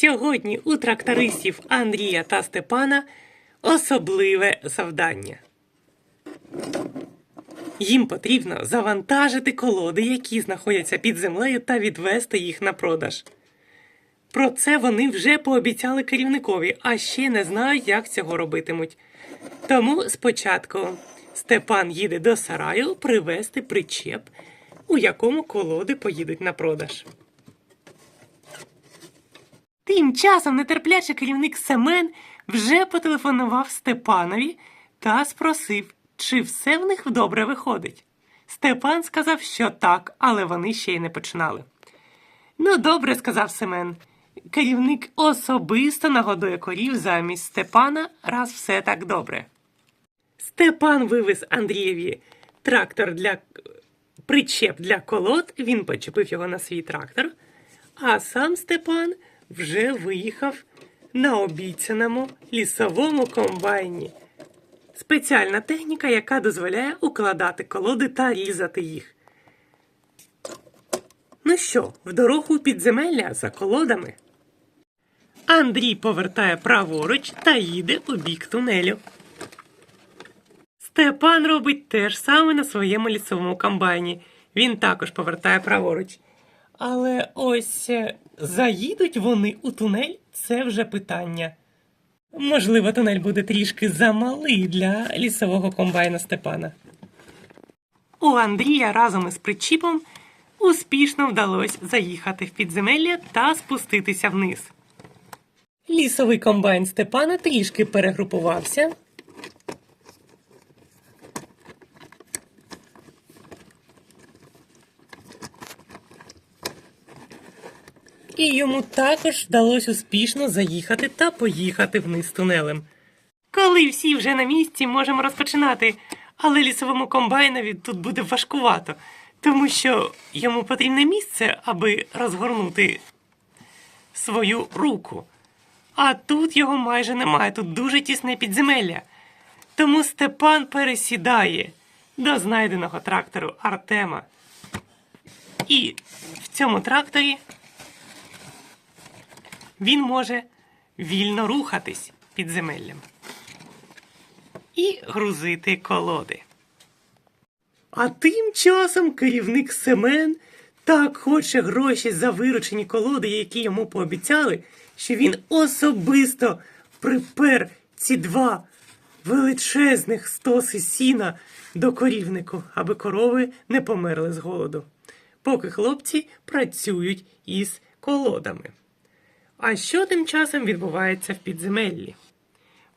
Сьогодні у трактористів Андрія та Степана особливе завдання. Їм потрібно завантажити колоди, які знаходяться під землею, та відвести їх на продаж. Про це вони вже пообіцяли керівникові, а ще не знають, як цього робитимуть. Тому спочатку Степан їде до сараю привезти причеп, у якому колоди поїдуть на продаж. Тим часом нетерплячий керівник Семен вже потелефонував Степанові та спросив, чи все в них добре виходить. Степан сказав, що так, але вони ще й не починали. Ну, добре, сказав Семен. Керівник особисто нагодує корів замість Степана, раз все так добре. Степан вивез Андрієві трактор для причеп для колод, він почепив його на свій трактор, а сам Степан вже виїхав на обіцяному лісовому комбайні. Спеціальна техніка, яка дозволяє укладати колоди та різати їх. Ну що, в дорогу підземелля за колодами. Андрій повертає праворуч та їде у бік тунелю. Степан робить те ж саме на своєму лісовому комбайні. Він також повертає праворуч. Але ось е, заїдуть вони у тунель це вже питання. Можливо, тунель буде трішки замалий для лісового комбайна Степана. У Андрія разом із причіпом успішно вдалося заїхати в підземелля та спуститися вниз. Лісовий комбайн Степана трішки перегрупувався. І йому також вдалося успішно заїхати та поїхати вниз тунелем. Коли всі вже на місці, можемо розпочинати, але лісовому комбайнові тут буде важкувато, тому що йому потрібне місце, аби розгорнути свою руку. А тут його майже немає, тут дуже тісне підземелля. Тому Степан пересідає до знайденого трактору Артема. І в цьому тракторі він може вільно рухатись підземеллям і грузити колоди. А тим часом керівник Семен так хоче гроші за виручені колоди, які йому пообіцяли, що він особисто припер ці два величезних стоси сіна до корівнику, аби корови не померли з голоду, поки хлопці працюють із колодами. А що тим часом відбувається в підземеллі?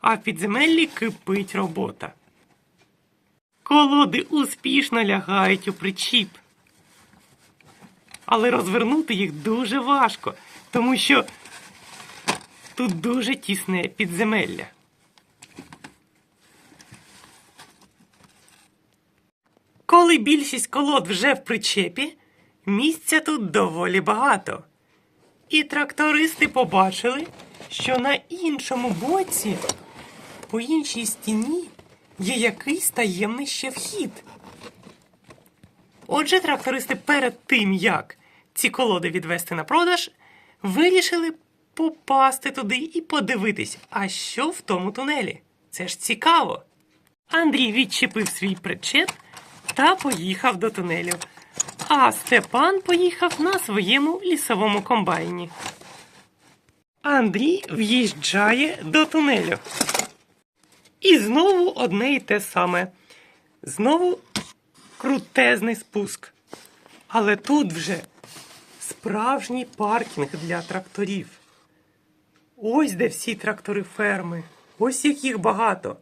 А в підземеллі кипить робота. Колоди успішно лягають у причіп. Але розвернути їх дуже важко, тому що тут дуже тісне підземелля. Коли більшість колод вже в причепі, місця тут доволі багато. І трактористи побачили, що на іншому боці, по іншій стіні, є якийсь таємний ще вхід. Отже, трактористи перед тим, як ці колоди відвести на продаж, вирішили попасти туди і подивитись, а що в тому тунелі. Це ж цікаво. Андрій відчепив свій причеп та поїхав до тунелю. А Степан поїхав на своєму лісовому комбайні. Андрій в'їжджає до тунелю. І знову одне і те саме. Знову крутезний спуск. Але тут вже справжній паркінг для тракторів. Ось де всі трактори ферми. Ось як їх багато.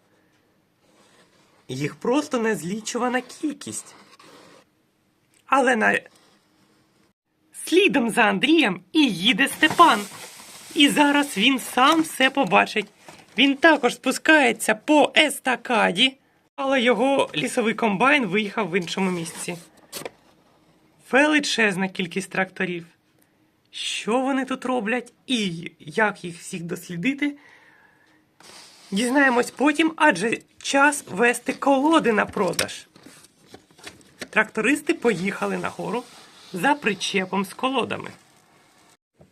Їх просто незлічувана кількість. Але на... слідом за Андрієм і їде Степан. І зараз він сам все побачить. Він також спускається по естакаді, але його лісовий комбайн виїхав в іншому місці. Величезна кількість тракторів. Що вони тут роблять і як їх всіх дослідити? Дізнаємось потім, адже час вести колоди на продаж. Трактористи поїхали нагору за причепом з колодами.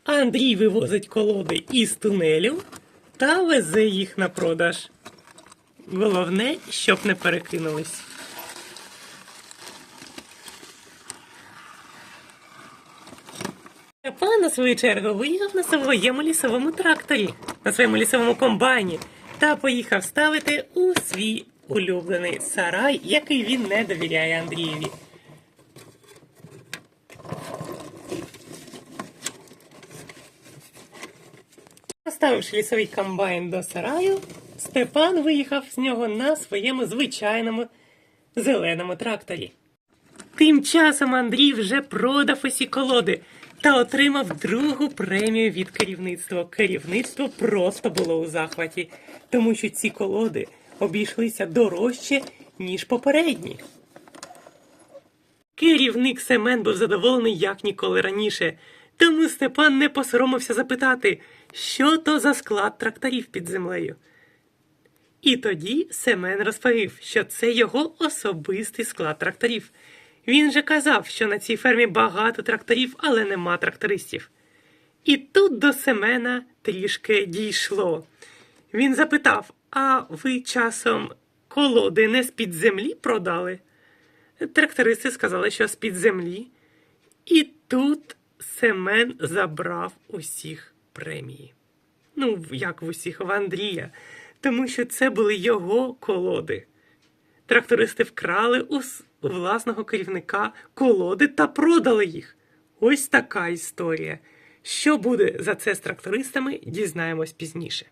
Андрій вивозить колоди із тунелю та везе їх на продаж. Головне, щоб не перекинулись. Степан, на свою чергу, виїхав на своєму лісовому тракторі, на своєму лісовому комбайні та поїхав ставити у свій улюблений сарай, який він не довіряє Андрієві. Поставивши лісовий комбайн до сараю, Степан виїхав з нього на своєму звичайному зеленому тракторі. Тим часом Андрій вже продав усі колоди та отримав другу премію від керівництва. Керівництво просто було у захваті, тому що ці колоди обійшлися дорожче, ніж попередні. Керівник Семен був задоволений як ніколи раніше, тому Степан не посоромився запитати, що то за склад тракторів під землею. І тоді Семен розповів, що це його особистий склад тракторів. Він же казав, що на цій фермі багато тракторів, але нема трактористів. І тут до Семена трішки дійшло. Він запитав: А ви часом колоди не з-під землі продали? Трактористи сказали, що з-під землі. І тут Семен забрав усіх премії. Ну, як в усіх в Андрія, тому що це були його колоди. Трактористи вкрали у власного керівника колоди та продали їх. Ось така історія. Що буде за це з трактористами, дізнаємось пізніше.